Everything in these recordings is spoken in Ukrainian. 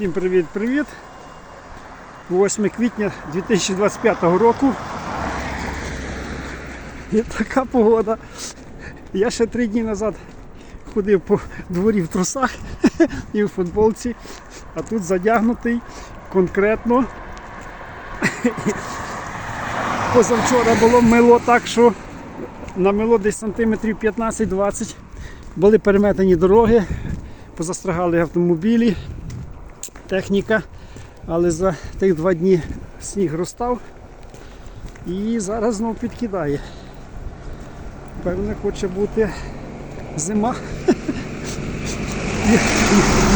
Всім привіт-привіт. 8 квітня 2025 року. І така погода. Я ще три дні назад ходив по дворі в трусах і в футболці, а тут задягнутий конкретно. Позавчора було мило так, що намило десь сантиметрів 15-20. Були переметені дороги, позастрагали автомобілі, техніка, але за тих два дні сніг розстав і зараз знову підкидає. Певне, хоче бути зима.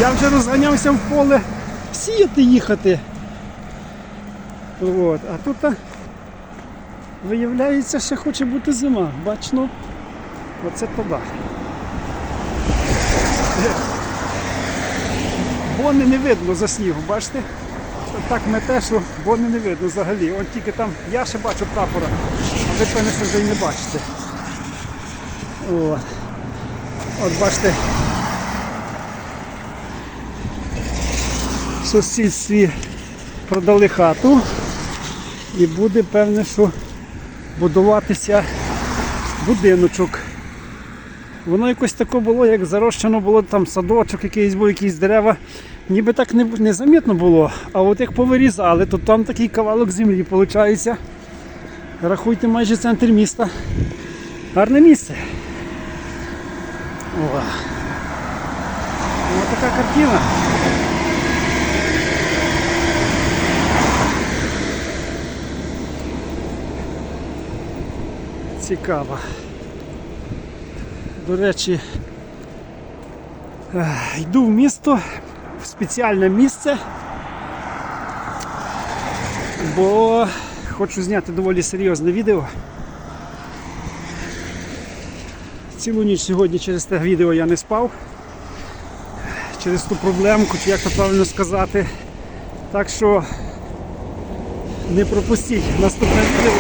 Я вже розганявся в поле сіяти їхати. От. А тут виявляється, ще хоче бути зима. Бачно, оце туди. Бони не видно за снігом, бачите? Так мете, що бони не видно взагалі. От тільки там я ще бачу прапора, а ви певне, що вже й не бачите. От, От бачите. В сусідстві продали хату і буде певне, що будуватися будиночок. Воно якось таке було, як зарощено було там садочок, якийсь був, якісь дерева. Ніби так не, незамітно було. А от як повирізали, то там такий кавалок землі виходить. Рахуйте майже центр міста. Гарне місце. О. Ось така картина. Цікава. До речі, е, йду в місто, в спеціальне місце, бо хочу зняти доволі серйозне відео. Цілу ніч сьогодні через те відео я не спав, через ту проблемку, чи як то правильно сказати. Так що не пропустіть наступне відео.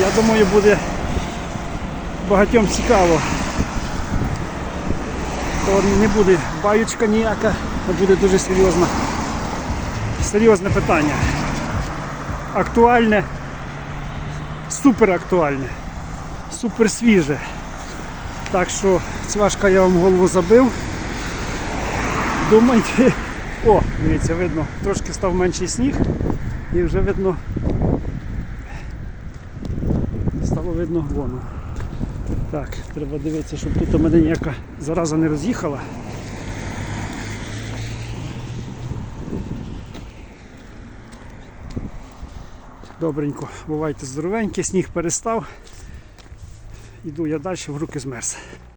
Я думаю, буде багатьом цікаво. То не буде баючка ніяка, а буде дуже серйозна, серйозне питання. Актуальне, супер актуальне, супер свіже. Так що цвашка я вам голову забив. Думайте, о, дивіться, видно, трошки став менший сніг і вже видно, стало видно воно. Так, треба дивитися, щоб тут у мене ніяка зараза не роз'їхала. Добренько, бувайте здоровенькі, сніг перестав. Іду я далі в руки змерз.